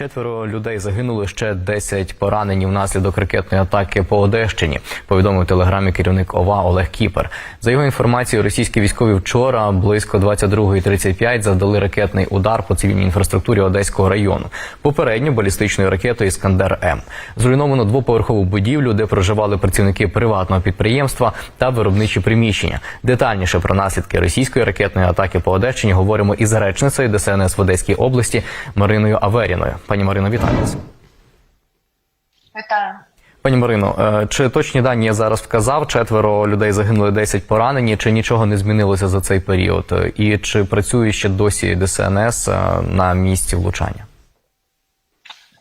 Четверо людей загинули ще 10 поранені внаслідок ракетної атаки по Одещині. Повідомив телеграмі керівник ОВА Олег Кіпер. За його інформацією, російські військові вчора близько 22.35 завдали ракетний удар по цивільній інфраструктурі Одеського району. Попередньо балістичною ракетою Іскандер М. Зруйновано двоповерхову будівлю, де проживали працівники приватного підприємства та виробничі приміщення. Детальніше про наслідки російської ракетної атаки по Одещині говоримо із речницею ДСНС в Одеській області Мариною Аверіною. Пані Марино, вітаю вас. Вітаю. Пані Марино, е, чи точні дані я зараз вказав? Четверо людей загинули, 10 поранені. Чи нічого не змінилося за цей період? І чи працює ще досі ДСНС е, на місці влучання?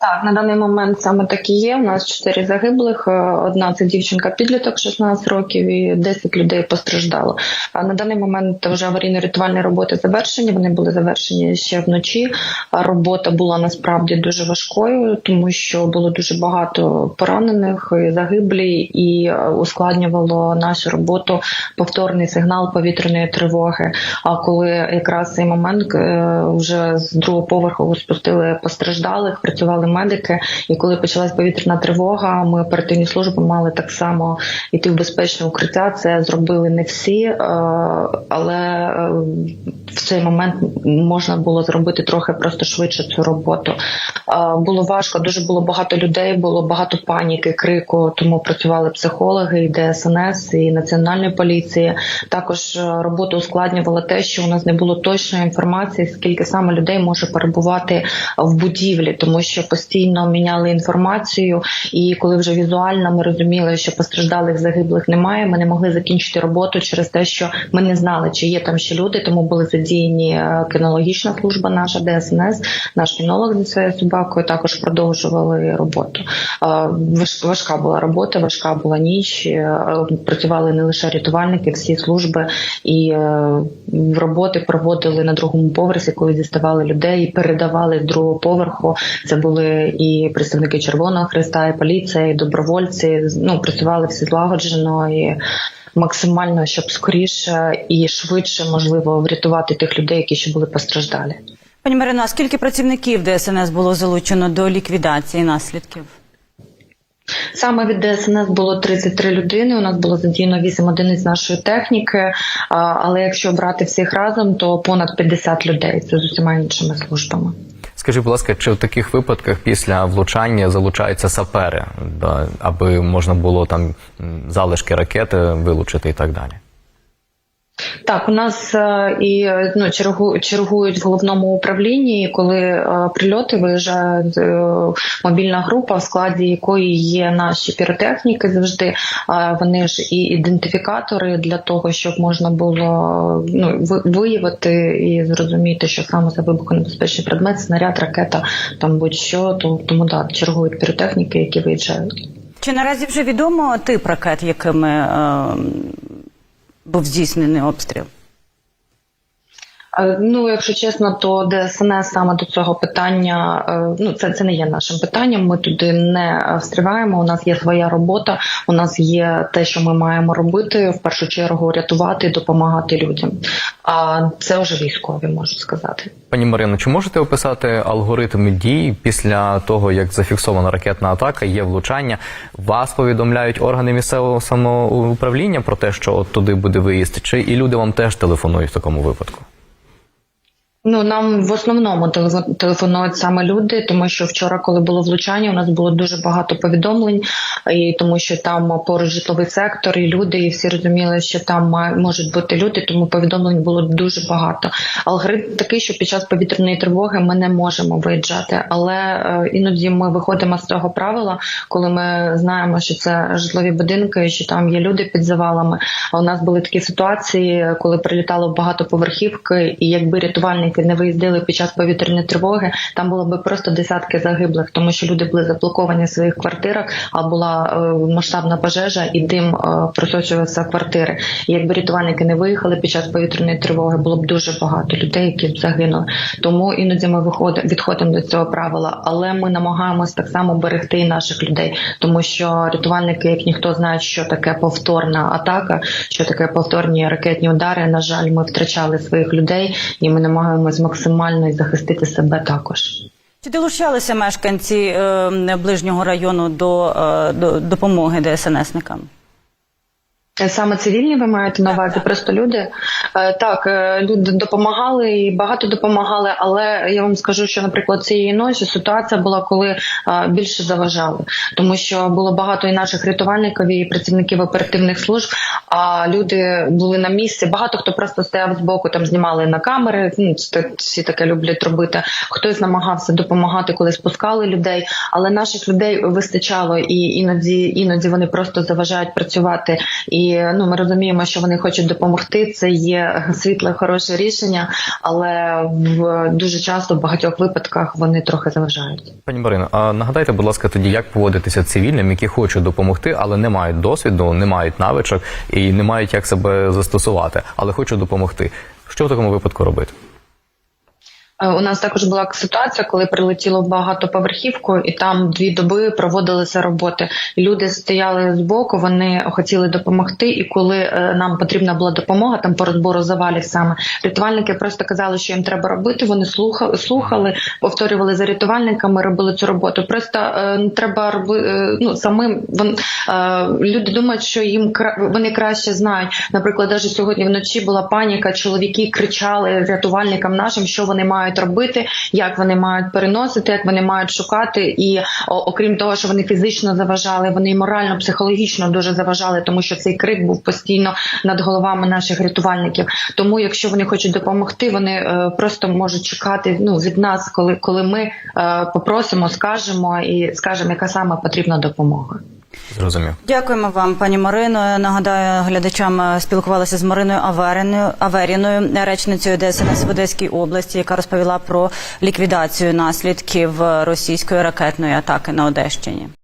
Так, на даний момент саме так і є. У нас чотири загиблих. е, Одна це дівчинка підліток 16 років і 10 людей постраждало. А на даний момент вже аварійно-рятувальні роботи завершені. Вони були завершені ще вночі. Робота була насправді дуже важкою, тому що було дуже багато поранених, і загиблі, і е, ускладнювало нашу роботу повторний сигнал повітряної тривоги. А коли якраз цей момент е, вже з другого поверху спустили постраждалих, працювали медики. І коли почалась повітряна тривога, ми оперативні служби мали так само йти в безпечне укриття. Це зробили не всі, е, але е, в цей момент можна було зробити трохи просто швидше цю роботу. Е, Було важко, дуже було багато людей, було багато паніки, крику. Тому працювали психологи, і ДСНС, і національної поліції. Також роботу ускладнювало те, що у нас не було точної інформації, скільки саме людей може перебувати в будівлі, тому що постійно міняли інформацію. І коли вже візуально ми розуміли, що постраждалих загиблих немає, ми не могли закінчити роботу через те, що ми не знали, чи є там ще люди, тому були задіяні е, кінологічна служба, наша ДСНС, наш кінолог зі своєю собакою також продовжували роботу. Е, Важка була робота, важка була ніч. е, Працювали не лише рятувальники, всі служби і роботи проводили на другому поверсі, коли діставали людей і передавали з другого поверху. Це були і представники Червоного Христа, і поліція, і добровольці. Ну працювали всі злагоджено і. Максимально, щоб скоріше і швидше можливо врятувати тих людей, які ще були постраждалі. Пані Марино, а скільки працівників ДСНС було залучено до ліквідації наслідків? Саме від ДСНС було 33 людини. У нас було задіяно 8 одиниць нашої техніки. Але якщо брати всіх разом, то понад 50 людей. Це з усіма іншими службами. Скажіть, будь ласка, чи в таких випадках після влучання залучаються сапери, аби можна було там залишки ракети вилучити і так далі? Так, у нас е, і ну чергу, чергують в головному управлінні. Коли е, прильоти виїжджає е, мобільна група, в складі якої є наші піротехніки, завжди вони ж і ідентифікатори для того, щоб можна було ну виявити і зрозуміти, що саме це вибухонебезпечний предмет, снаряд, ракета, там будь-що. То- Тому да, чергують піротехніки, які виїжджають. Чи наразі вже відомо тип ракет, якими е, був здійснений обстріл? Е, Ну, якщо чесно, то ДСНС саме до цього питання, е, ну це, це не є нашим питанням. Ми туди не встріваємо. У нас є своя робота. У нас є те, що ми маємо робити в першу чергу рятувати, допомагати людям. А це вже військові можу сказати. Пані Марино, чи можете описати алгоритм дій після того, як зафіксована ракетна атака, є влучання? Вас повідомляють органи місцевого самоуправління про те, що от туди буде виїзд, чи і люди вам теж телефонують в такому випадку? Ну нам в основному телефо- телефонують саме люди, тому що вчора, коли було влучання, у нас було дуже багато повідомлень, і тому що там поруч житловий сектор, і люди, і всі розуміли, що там можуть бути люди, тому повідомлень було дуже багато. Алгоритм такий, що під час повітряної тривоги ми не можемо виїжджати, але е, іноді ми виходимо з цього правила, коли ми знаємо, що це житлові будинки, що там є люди під завалами. А у нас були такі ситуації, коли прилітало багато поверхівки, і якби рятувальники не виїздили під час повітряної тривоги, там було би просто десятки загиблих, тому що люди були заблоковані в своїх квартирах, а була е, масштабна пожежа і дим е, просочувався квартири. І якби рятувальники не виїхали під час повітряної тривоги, було б дуже багато людей, які б загинули. Тому іноді ми виходимо відходимо до цього правила, але ми намагаємось так само берегти і наших людей, тому що рятувальники, як ніхто знають, що таке повторна атака, що таке повторні ракетні удари. На жаль, ми втрачали своїх людей, і ми намагаємось максимально захистити себе також. Чи долучалися мешканці е, ближнього району до, е, до допомоги ДСНСникам? Саме цивільні ви маєте на увазі, просто люди. Е, Так, е, люди допомагали і багато допомагали, але я вам скажу, що, наприклад, цієї ночі ситуація була, коли е, більше заважали, тому що було багато і наших рятувальників, і працівників оперативних служб. А люди були на місці. Багато хто просто стояв збоку, там знімали на камери. Ну це всі таке люблять робити. Хтось намагався допомагати, коли спускали людей, але наших людей вистачало, і іноді іноді вони просто заважають працювати. І ну ми розуміємо, що вони хочуть допомогти. Це є світле, хороше рішення, але в дуже часто в багатьох випадках вони трохи заважають. Пані Марино, а нагадайте, будь ласка, тоді як поводитися цивільним, які хочуть допомогти, але не мають досвіду, не мають навичок і не мають як себе застосувати, але хочуть допомогти. Що в такому випадку робити? Е, У нас також була ситуація, коли прилетіло багатоповерхівку, і там дві доби проводилися роботи. Люди стояли збоку, вони хотіли допомогти. І коли е, нам потрібна була допомога, там по розбору завалів саме рятувальники просто казали, що їм треба робити. Вони слухали, слухали, повторювали за рятувальниками, робили цю роботу. Просто е, треба робити ну самим. Вон е, люди думають, що їм вони краще знають. Наприклад, навіть сьогодні вночі була паніка. Чоловіки кричали рятувальникам нашим, що вони мають робити, як вони мають переносити, як вони мають шукати. І окрім того, що вони фізично заважали, вони морально, психологічно дуже заважали, тому що цей крик був постійно над головами наших рятувальників. Тому, якщо вони хочуть допомогти, вони е, просто можуть чекати ну від нас, коли, коли ми е, попросимо, скажемо і скажемо, яка саме потрібна допомога. Зрозумів. Дякуємо вам, пані Марино. Нагадаю, глядачам е, спілкувалися з Мариною Аверіною, Аверіною, речницею ДСНС в Одеській області, яка розповіла про ліквідацію наслідків російської ракетної атаки на Одещині.